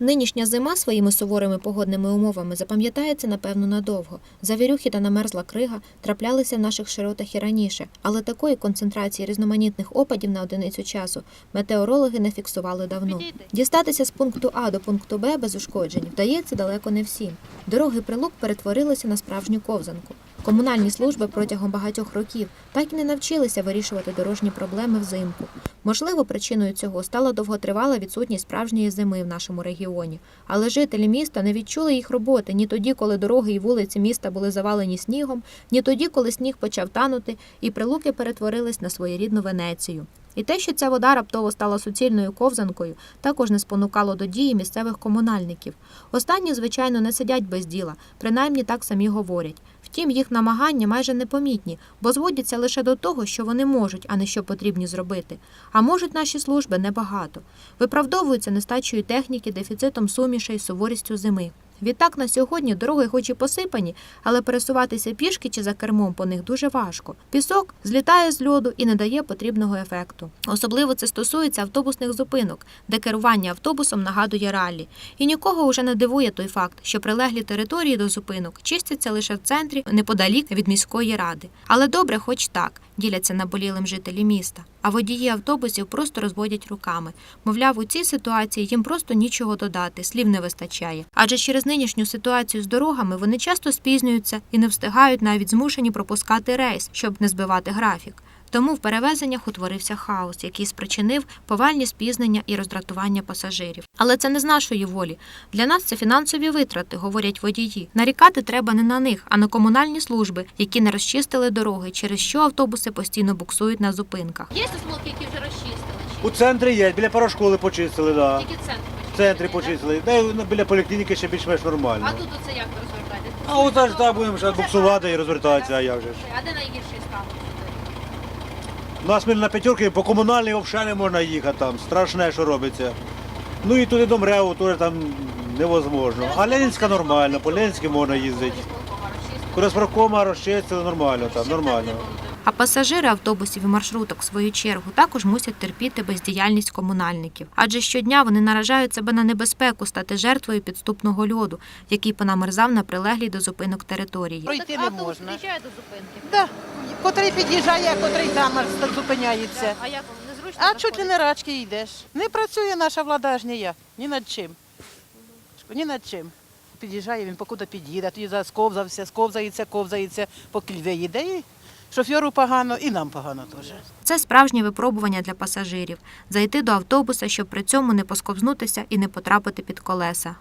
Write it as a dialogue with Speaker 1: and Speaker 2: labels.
Speaker 1: Нинішня зима своїми суворими погодними умовами запам'ятається напевно надовго. Завірюхи та намерзла крига траплялися в наших широтах і раніше, але такої концентрації різноманітних опадів на одиницю часу метеорологи не фіксували давно. Дістатися з пункту А до пункту Б без ушкоджень вдається далеко не всім. Дороги прилук перетворилися на справжню ковзанку. Комунальні служби протягом багатьох років так і не навчилися вирішувати дорожні проблеми взимку. Можливо, причиною цього стала довготривала відсутність справжньої зими в нашому регіоні. Але жителі міста не відчули їх роботи ні тоді, коли дороги і вулиці міста були завалені снігом, ні тоді, коли сніг почав танути, і прилуки перетворились на своєрідну Венецію. І те, що ця вода раптово стала суцільною ковзанкою, також не спонукало до дії місцевих комунальників. Останні, звичайно, не сидять без діла, принаймні так самі говорять. Втім, їх намагання майже непомітні, бо зводяться лише до того, що вони можуть, а не що потрібні зробити. А можуть наші служби небагато. Виправдовуються нестачею техніки, дефіцитом сумішей, суворістю зими. Відтак на сьогодні дороги хоч і посипані, але пересуватися пішки чи за кермом по них дуже важко. Пісок злітає з льоду і не дає потрібного ефекту. Особливо це стосується автобусних зупинок, де керування автобусом нагадує раллі. І нікого уже не дивує той факт, що прилеглі території до зупинок чистяться лише в центрі неподалік від міської ради. Але добре, хоч так, діляться наболілим жителі міста. А водії автобусів просто розводять руками. Мовляв, у цій ситуації їм просто нічого додати, слів не вистачає. Адже через нинішню ситуацію з дорогами вони часто спізнюються і не встигають навіть змушені пропускати рейс, щоб не збивати графік. Тому в перевезеннях утворився хаос, який спричинив повальні спізнення і роздратування пасажирів. Але це не з нашої волі. Для нас це фінансові витрати, говорять водії. Нарікати треба не на них, а на комунальні служби, які не розчистили дороги, через що автобуси постійно буксують на зупинках.
Speaker 2: Є смолки, які вже розчистили?
Speaker 3: У центрі є, біля парашколи почистили, да.
Speaker 2: тільки центр
Speaker 3: В центрі
Speaker 2: почистили.
Speaker 3: Да, і біля поліклініки ще більш-менш нормально.
Speaker 2: А тут оце як ви?
Speaker 3: А от аж так будемо буксувати і розвертатися, а як же ж.
Speaker 2: А де найгірший стан?
Speaker 3: У нас на п'ятерки по комунальній взагалі не можна їхати там. Страшне, що робиться. Ну і туди до Мреву теж там невозможно. А Ленінська нормально, по Ленінській можна їздити. Кураспрокома розчистили нормально там, нормально.
Speaker 1: А пасажири автобусів і маршруток, в свою чергу, також мусять терпіти бездіяльність комунальників. Адже щодня вони наражають себе на небезпеку стати жертвою підступного льоду, який понамерзав на прилеглій до зупинок території.
Speaker 4: Пройти не можна.
Speaker 2: під'їжджає до зупинки?
Speaker 4: Да. Котрий під'їжджає, а котрий там зупиняється.
Speaker 2: А як незручно?
Speaker 4: А чуть ли не рачки йдеш. Не працює наша влада аж ніяк. Ні над чим. Ні над чим. Під'їжджає, він покуди під'їде, тоді за- сковзався, сковзається, ковзається, поки виїде. І шоферу погано, і нам погано теж.
Speaker 1: Це справжнє випробування для пасажирів зайти до автобуса, щоб при цьому не поскобзнутися і не потрапити під колеса.